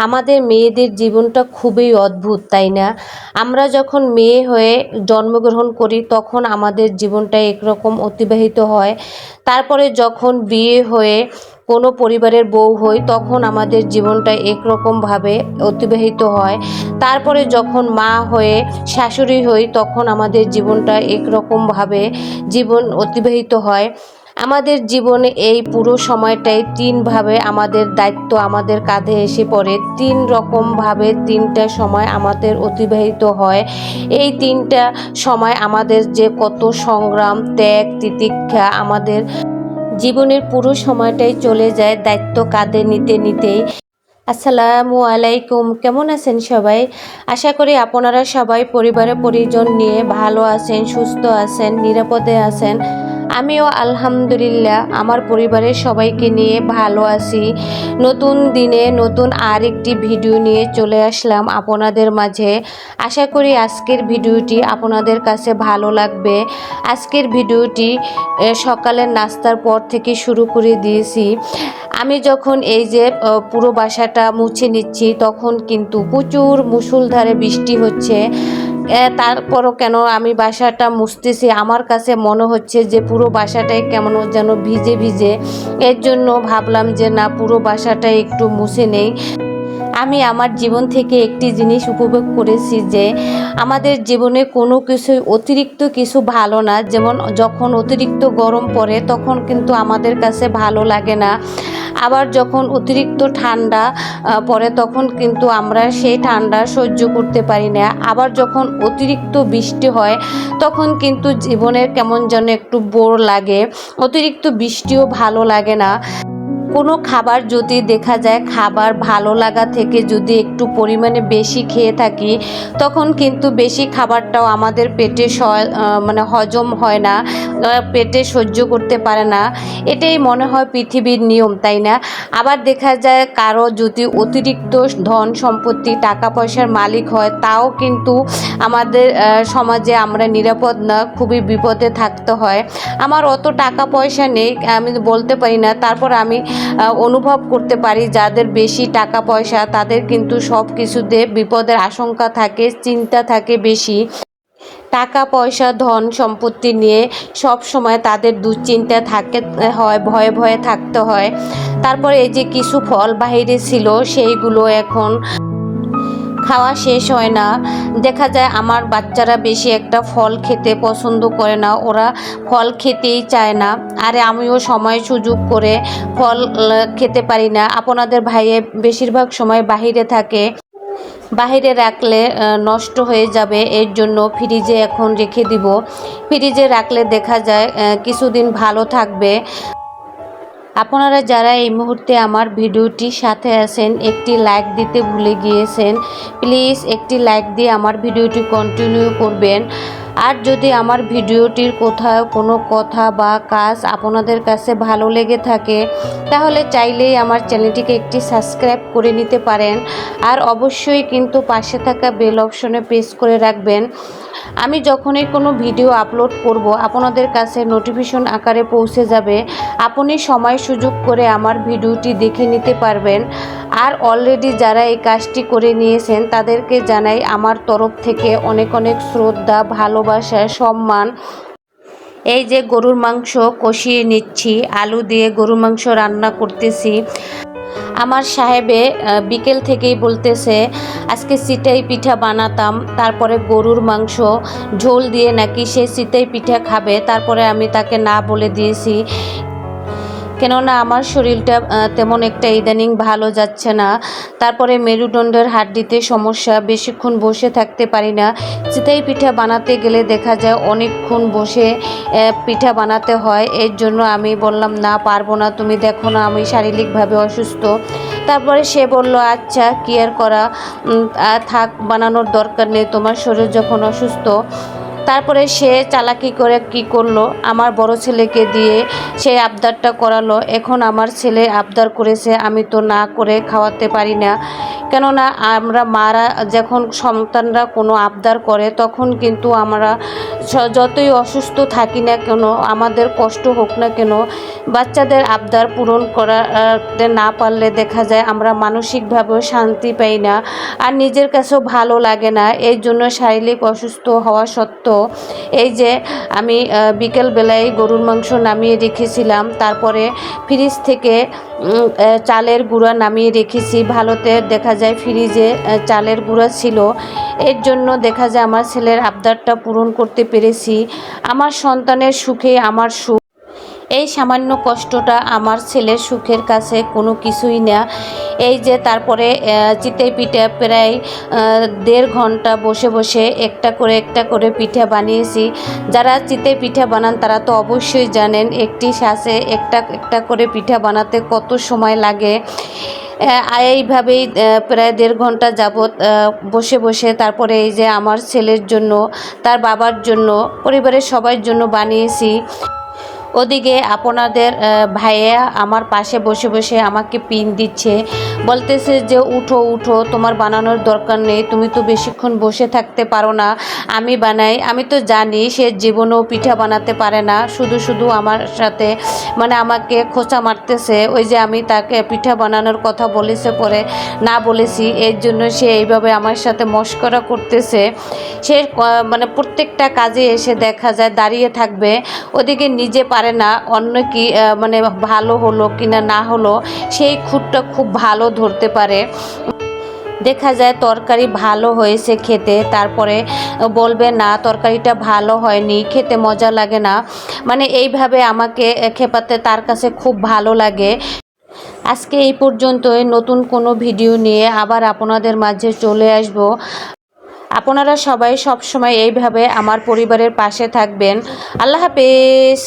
আমাদের মেয়েদের জীবনটা খুবই অদ্ভুত, তাই না? আমরা যখন মেয়ে হয়ে জন্মগ্রহণ করি, তখন আমাদের জীবনটা একরকম অতিবাহিত হয়। তারপরে যখন বিয়ে হয়ে কোনো পরিবারের বউ হই, তখন আমাদের জীবনটা একরকমভাবে অতিবাহিত হয়। তারপরে যখন মা হয়ে শাশুড়ি হই, তখন আমাদের জীবনটা একরকমভাবে জীবন অতিবাহিত হয়। আমাদের জীবনে এই পুরো সময়টাই তিনভাবে আমাদের দায়িত্ব আমাদের কাঁধে এসে পড়ে। তিন রকমভাবে তিনটা সময় আমাদের অতিবাহিত হয়। এই তিনটা সময় আমাদের যে কত সংগ্রাম, ত্যাগ, তিতিক্ষা আমাদের জীবনের পুরো সময়টাই চলে যায় দায়িত্ব কাঁধে নিতে নিতেই। আসসালামু আলাইকুম, কেমন আছেন সবাই? আশা করি আপনারা সবাই পরিবারে পরিজন নিয়ে ভালো আছেন, সুস্থ আছেন, নিরাপদে আছেন। আমিও আলহামদুলিল্লাহ আমার পরিবারের সবাইকে নিয়ে ভালো আছি। নতুন দিনে নতুন আর একটি ভিডিও নিয়ে চলে আসলাম আপনাদের মাঝে। আশা করি আজকের ভিডিওটি আপনাদের কাছে ভালো লাগবে। আজকের ভিডিওটি সকালের নাস্তার পর থেকে শুরু করে দিয়েছি। আমি যখন এই যে পুরো বাসাটা মুছে নিচ্ছি, তখন কিন্তু প্রচুর মুষলধারে বৃষ্টি হচ্ছে। তারপরও কেন আমি বাসাটা মুছতেছি? আমার কাছে মনে হচ্ছে যে পুরো বাসাটাই কেমন যেন ভিজে ভিজে। এর জন্য ভাবলাম যে না, পুরো বাসাটা একটু মুছে নেই। আমি আমার জীবন থেকে একটি জিনিস উপভোগ করেছি যে আমাদের জীবনে কোনো কিছুই অতিরিক্ত কিছু ভালো না। যেমন যখন অতিরিক্ত গরম পড়ে, তখন কিন্তু আমাদের কাছে ভালো লাগে না। আবার যখন অতিরিক্ত ঠান্ডা পড়ে, তখন কিন্তু আমরা সেই ঠান্ডা সহ্য করতে পারি না। আবার যখন অতিরিক্ত বৃষ্টি হয়, তখন কিন্তু জীবনের কেমন যেন একটু বোর লাগে। অতিরিক্ত বৃষ্টিও ভালো লাগে না। কোনো খাবার যদি দেখা যায়, খাবার ভালো লাগা থেকে যদি একটু পরিমাণে বেশি খেয়ে থাকি, তখন কিন্তু বেশি খাবারটাও আমাদের পেটে মানে হজম হয় না পেটে সহ্য করতে পারে না। এটাই মনে হয় পৃথিবীর নিয়ম, তাই না? আবার দেখা যায় কারও যদি অতিরিক্ত ধন সম্পত্তি, টাকা পয়সার মালিক হয়, তাও কিন্তু আমাদের সমাজে আমরা নিরাপদ না, খুবই বিপদে থাকতে হয়। আমার অত টাকা পয়সা নেই, আমি বলতে পারি না। তারপর আমি অনুভব করতে পারি। যাদের বেশি টাকা পয়সা, তাদের কিন্তু সব কিছুতে বিপদের আশঙ্কা থাকে, চিন্তা থাকে বেশি। টাকা পয়সা, ধন সম্পত্তি নিয়ে সব সময় তাদের দুশ্চিন্তা থাকে, হয়, ভয়ে ভয়ে থাকতে হয়। তারপরে এই যে কিছু ফল বাহিরে ছিল, সেইগুলো এখন খাওয়া শেষ হয় না। দেখা যায় আমার বাচ্চারা বেশি একটা ফল খেতে পছন্দ করে না। ওরা ফল খেতেই চায় না। আরে আমিও সময় সুযোগ করে ফল খেতে পারি না। আপনাদের ভাইয়ে বেশিরভাগ সময় বাহিরে থাকে। বাহিরে রাখলে নষ্ট হয়ে যাবে। এর জন্য ফ্রিজে এখন রেখে দিব। ফ্রিজে রাখলে দেখা যায় কিছুদিন ভালো থাকবে। আপনারা যারা এই মুহূর্তে আমার ভিডিওটির সাথে আছেন, একটি লাইক দিতে ভুলে গিয়েছেন, প্লিজ একটি লাইক দিয়ে আমার ভিডিওটি কন্টিনিউ করবেন। আর যদি আমার ভিডিওটির কোথাও কোনো কথা বা কাজ আপনাদের কাছে ভালো লেগে থাকে, তাহলে চাইলেই আমার চ্যানেলটিকে একটি সাবস্ক্রাইব করে নিতে পারেন। আর অবশ্যই কিন্তু পাশে থাকা বেল অপশনে প্রেস করে রাখবেন। আমি যখনই কোনো ভিডিও আপলোড করব, আপনাদের কাছে নোটিফিকেশন আকারে পৌঁছে যাবে। আপনি সময় সুযোগ করে আমার ভিডিওটি দেখে নিতে পারবেন। আর অলরেডি যারা এই কাজটি করে নিয়েছেন, তাদেরকে জানাই আমার তরফ থেকে অনেক অনেক শ্রদ্ধা, ভালোবাসা, সম্মান। এই যে গরুর মাংস কষিয়ে নিচ্ছি, আলু দিয়ে গরুর মাংস রান্না করতেছি। আমার সাহেবে বিকেল থেকেই বলতেছে, আজকে সিটাই পিঠা বানাতাম, তারপরে গরুর মাংস, ঝোল দিয়ে নাকি সে সিটাই পিঠা খাবে, তারপরে আমি তাকে না বলে দিয়েছি। কেননা আমার শরীরটা তেমন একটা ইদানিং ভালো যাচ্ছে না। তারপরে মেরুদণ্ডের হাড্ডিতে সমস্যা, বেশিক্ষণ বসে থাকতে পারি না। চিতাই পিঠা বানাতে গেলে দেখা যায় অনেকক্ষণ বসে পিঠা বানাতে হয়। এর জন্য আমি বললাম, না, পারব না, তুমি দেখো না, আমি শারীরিকভাবে অসুস্থ। তারপরে সে বলল আচ্ছা কি আর করা? থাক, বানানোর দরকার নেই। তোমার শরীর যখন অসুস্থ তারপরে সে চালাকি করে কি করল? আমার বড় ছেলেকে দিয়ে সেই আবদারটা করালো। এখন আমার ছেলে আবদার করেছে, আমি তো না করে খাওয়াতে পারি না। কেননা আমরা মারা, যখন সন্তানরা কোনো আবদার করে, তখন কিন্তু আমরা যতই অসুস্থ থাকি না কেন, আমাদের কষ্ট হোক না কেন, বাচ্চাদের আবদার পূরণ করাতে না পারলে দেখা যায় আমরা মানসিকভাবেও শান্তি পাই না আর নিজের কাছেও ভালো লাগে না। এই জন্য শারীরিক অসুস্থ হওয়া সত্ত্বেও এই যে আমি বিকেলবেলায় গরুর মাংস নামিয়ে রেখেছিলাম, তারপরে ফ্রিজ থেকে চালের গুঁড়া নামিয়ে রেখেছি। ভালোতে দেখা যায় ফ্রিজে চালের গুঁড়া ছিল। এর জন্য দেখা যায় আমার ছেলের আবদারটা পূরণ করতে পেরেছি। আমার সন্তানের সুখে আমার সুখ। এই সামান্য কষ্টটা আমার ছেলের সুখের কাছে কোনো কিছুই না। এই যে তারপরে চিতে পিঠা প্রায় দেড় ঘণ্টা বসে বসে একটা করে একটা করে পিঠা বানিয়েছি। যারা চিতই পিঠা বানান তারা তো অবশ্যই জানেন একটি শ্বাসে একটা একটা করে পিঠা বানাতে কত সময় লাগে। এইভাবেই প্রায় দেড় ঘণ্টা যাবৎ বসে বসে তারপরে এই যে আমার ছেলের জন্য, তার বাবার জন্য, পরিবারের সবার জন্য বানিয়েছি। ওদিকে আপনাদের ভাইয়া আমার পাশে বসে বসে আমাকে পিন দিচ্ছে। বলতেছে যে, উঠো উঠো, তোমার বানানোর দরকার নেই, তুমি তো বেশিক্ষণ বসে থাকতে পারো না। আমি বানাই, আমি তো জানি সে জীবনেও পিঠা বানাতে পারে না। শুধু শুধু আমার সাথে মানে আমাকে খোঁচা মারতেছে। ওই যে আমি তাকে পিঠা বানানোর কথা বলেছে পরে না বলেছি, এর জন্য সে এইভাবে আমার সাথে মস্করা করতেছে। সে মানে প্রত্যেকটা কাজে এসে দেখা যায়, দাঁড়িয়ে থাকবে। ওদিকে নিজে পারে না, অন্য কি মানে ভালো হলো কিনা না হলো, সেই খুঁটটা খুব ভালো ধরতে পারে। দেখা যায় তরকারি ভালো হয়েছে খেতে, তারপরে বলবে, না, তরকারিটা ভালো হয়নি, খেতে মজা লাগে না। মানে এইভাবে আমাকে খেপাতে তার কাছে খুব ভালো লাগে। আজকে এই পর্যন্তই, নতুন কোনো ভিডিও নিয়ে আবার আপনাদের মাঝে চলে আসব। আপনারা সবাই সবসময় এইভাবে আমার পরিবারের পাশে থাকবেন। আল্লাহ হাফেজ।